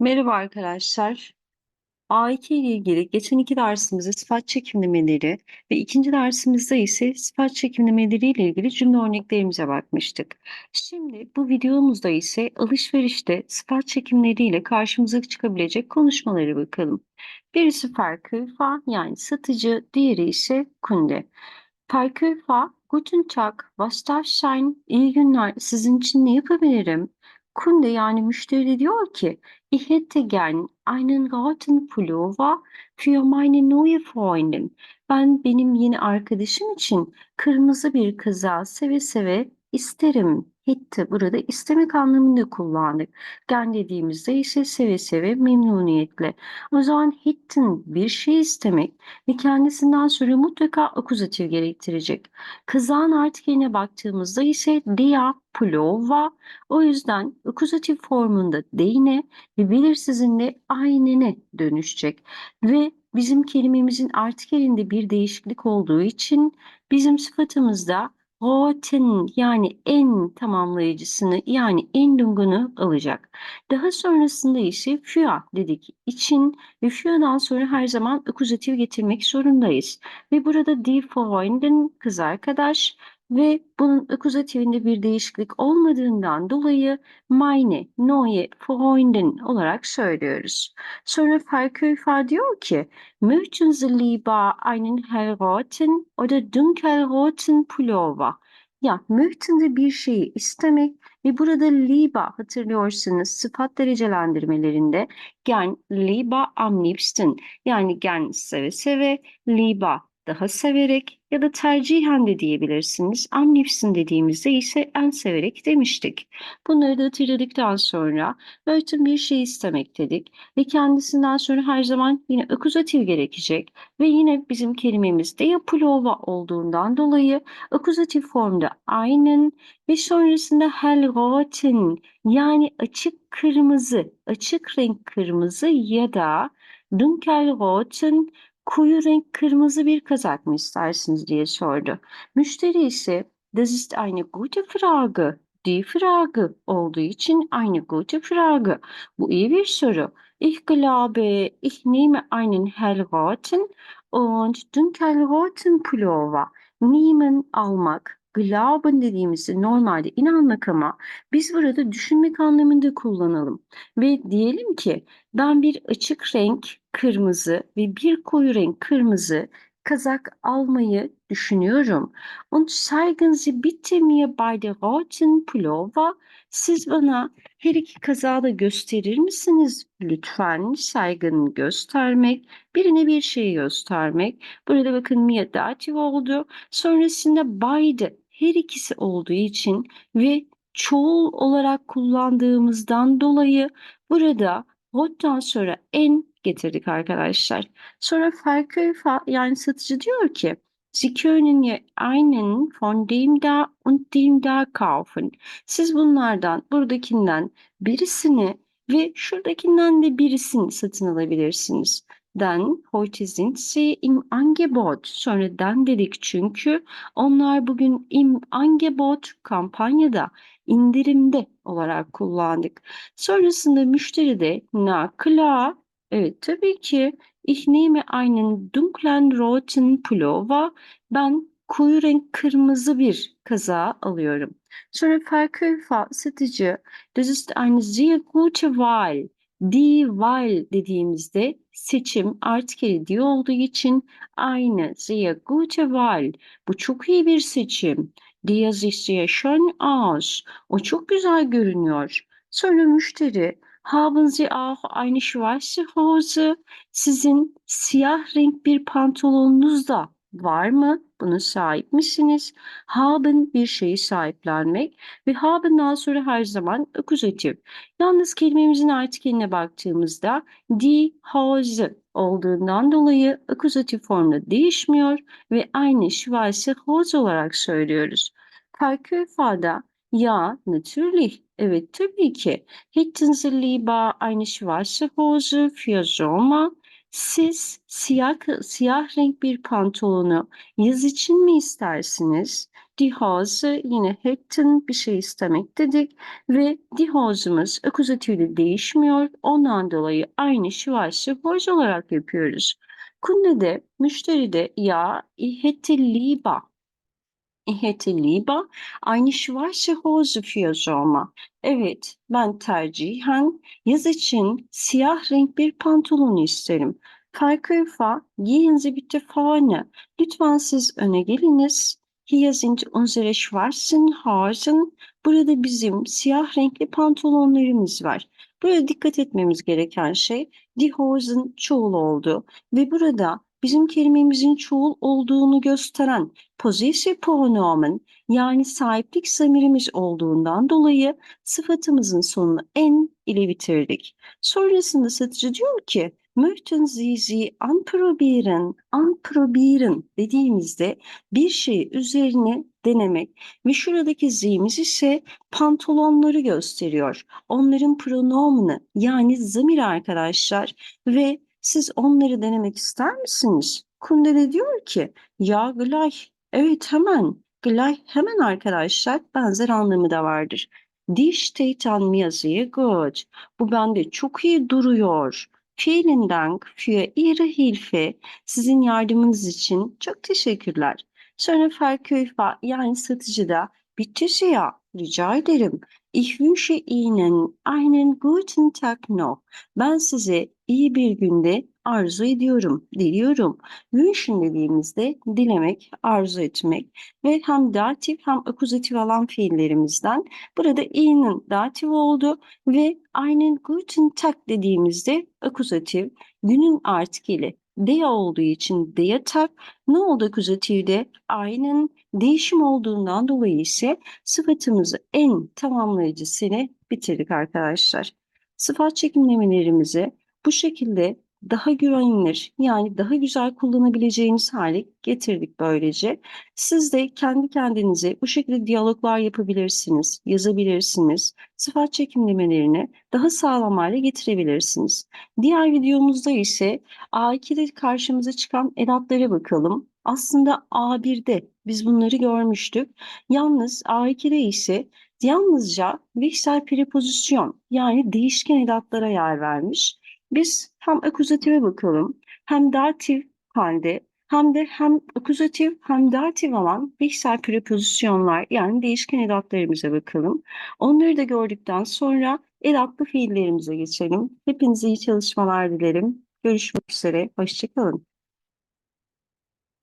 Merhaba arkadaşlar. A2 ile ilgili geçen iki dersimizde sıfat çekimlemeleri ve ikinci dersimizde ise sıfat çekimlemeleri ile ilgili cümle örneklerimize bakmıştık. Şimdi bu videomuzda ise alışverişte sıfat çekimleriyle karşımıza çıkabilecek konuşmaları bakalım. Birisi Verkäufer yani satıcı, diğeri ise Kunde. Verkäufer, Guten Tag, was darf sein? İyi günler, sizin için ne yapabilirim? Kunde yani müşteri diyor ki, Ich hätte gern einen roten Pullover für meine neue Freundin. Ben benim yeni arkadaşım için kırmızı bir kazak seve seve isterim. Hätte burada istemek anlamında kullandık. Gern dediğimizde ise seve seve memnuniyetle. O zaman hätten bir şey istemek ve kendisinden sonra mutlaka akuzatif gerektirecek. Kazağın artikeline baktığımızda ise der Pullover. O yüzden akuzatif formunda değine ve belirsizinle aynene dönüşecek. Ve bizim kelimemizin artikelinde bir değişiklik olduğu için bizim sıfatımızda roten yani en tamamlayıcısını yani en dungunu alacak. Daha sonrasında ise für dedik için ve für'dan sonra her zaman akuzatif getirmek zorundayız. Ve burada die Freundin kız arkadaş ve bunun akuzatifinde bir değişiklik olmadığından dolayı meine neue Freundin olarak söylüyoruz. Sonra Verkäufer diyor ki, möchten Sie lieber einen hellroten oder dunkelroten Pullover? Ya möchten Sie bir şeyi istemek ve burada lieber hatırlıyorsanız sıfat derecelendirmelerinde gern, lieber, am liebsten yani gern seve seve, lieber daha severek ya da tercihen de diyebilirsiniz. Am liebsten dediğimizde ise en severek demiştik. Bunları da hatırladıktan sonra möchten bir şey istemek dedik ve kendisinden sonra her zaman yine akuzatif gerekecek ve yine bizim kelimemiz de yapılova olduğundan dolayı akuzatif formda aynen ve sonrasında hellroten yani açık kırmızı, açık renk kırmızı ya da dunkelroten koyu renk kırmızı bir kazak mı istersiniz diye sordu. Müşteri ise das ist eine gute Frage, die Frage olduğu için eine gute Frage. Bu iyi bir soru. Ich glaube, ich nehme einen hellroten und dunkelroten Pullover. Nehmen almak, glauben dediğimizde normalde inanmak ama biz burada düşünmek anlamında kullanalım. Ve diyelim ki ben bir açık renk kırmızı ve bir koyu renk kırmızı kazak almayı düşünüyorum. Und zeigen Sie bitte mir beide roten Pullover. Siz bana her iki kazağı da gösterir misiniz? Lütfen saygın göstermek, birine bir şey göstermek. Burada bakın mir datif oldu. Sonrasında beide her ikisi olduğu için ve çoğul olarak kullandığımızdan dolayı burada hot'tan sonra en getirdik arkadaşlar. Sonra Verkäufer yani satıcı diyor ki Sie können einen von dem da und dem da kaufen. Siz bunlardan, buradakinden birisini ve şuradakinden de birisini satın alabilirsiniz. Den heute sind sie im Angebot. Sonra den dedik çünkü onlar bugün im Angebot kampanyada, indirimde olarak kullandık. Sonrasında müşteri de na klar Evet, tabii ki. Ich nehme einen dunklen roten Pullover. Ben koyu renk kırmızı bir kazağı alıyorum. Sonra Verkäufer satıcı. Das ist eine sehr gute Wahl. Die Wahl dediğimizde seçim artikeli die olduğu için eine sehr gute Wahl. Bu çok iyi bir seçim. Die sieht sehr schön aus. O çok güzel görünüyor. Sonra müşteri Haben Sie auch eine schwarze Hose? Sizin siyah renk bir pantolonunuz da var mı? Buna sahip misiniz? Haben bir şeyi sahiplenmek ve haben'dan sonra her zaman akuzatif. Yalnız kelimemizin artikeline baktığımızda die Hose olduğundan dolayı akuzatif formda değişmiyor ve aynı schwarze Hose olarak söylüyoruz. Verkäufer'da ja, natürlich. Evet, tabii ki. Hätten Sie lieber eine schwarze Hose für Sommer? Siz siyah, siyah renk bir pantolonu yaz için mi istersiniz? Die Hose yine hätten bir şey istemek dedik ve die Hose'umuz akuzatiyle değişmiyor. Ondan dolayı aynı şivaşı Hose olarak yapıyoruz. Kunde müşteri de ja, ich hätte lieber Ich hätte lieber eine schwarze Hose für Sommer. Evet, ben tercihen yaz için siyah renk bir pantolon isterim. Verkäufer, gehen Sie bitte vorne. Lütfen siz öne geliniz. Hier sind unsere schwarzen Hosen. Burada bizim siyah renkli pantolonlarımız var. Burada dikkat etmemiz gereken şey die Hosen çoğul oldu ve burada bizim kelimemizin çoğul olduğunu gösteren Possessive pronomen yani sahiplik zamirimiz olduğundan dolayı sıfatımızın sonunu en ile bitirdik. Sonrasında satıcı diyor ki Möchten Sie sie anprobieren, anprobieren dediğimizde bir şey üzerine denemek ve şuradaki z'imiz ise pantolonları gösteriyor. Onların pronomunu yani zamir arkadaşlar ve siz onları denemek ister misiniz? Kunde de diyor ki ya gleich Evet hemen. Gleich hemen arkadaşlar benzer anlamı da vardır. Die steht an mir sehr gut. Bu bende çok iyi duruyor. Vielen Dank für Ihre Hilfe. Sizin yardımınız için çok teşekkürler. Sonra Verkäufer yani satıcı da bitte sehr, rica ederim. Ich wünsche Ihnen einen guten Tag noch. Ben size iyi bir günde arzu ediyorum, diliyorum. Wünschen dediğimizde dilemek, arzu etmek ve hem datif hem akuzatif alan fiillerimizden burada i'nin datif oldu ve einen guten Tag dediğimizde akuzatif günün artikeli der olduğu için der Tag ne oldu akuzatifde? Einen değişim olduğundan dolayı ise sıfatımızı en tamamlayıcısını bitirdik arkadaşlar. Sıfat çekimlemelerimizi bu şekilde daha güvenilir yani daha güzel kullanabileceğiniz hale getirdik böylece. Siz de kendi kendinize bu şekilde diyaloglar yapabilirsiniz, yazabilirsiniz. Sıfat çekimlemelerini daha sağlam hale getirebilirsiniz. Diğer videomuzda ise A2'de karşımıza çıkan edatlara bakalım. Aslında A1'de biz bunları görmüştük. Yalnız A2'de ise yalnızca Wichtel prepozisyon yani değişken edatlara yer vermiş. Biz hem akuzatife bakalım hem datif halde hem de hem akuzatif hem datif olan fiksel prepozisyonlar yani değişken edatlarımıza bakalım. Onları da gördükten sonra edatlı fiillerimize geçelim. Hepinize iyi çalışmalar dilerim. Görüşmek üzere. Hoşçakalın.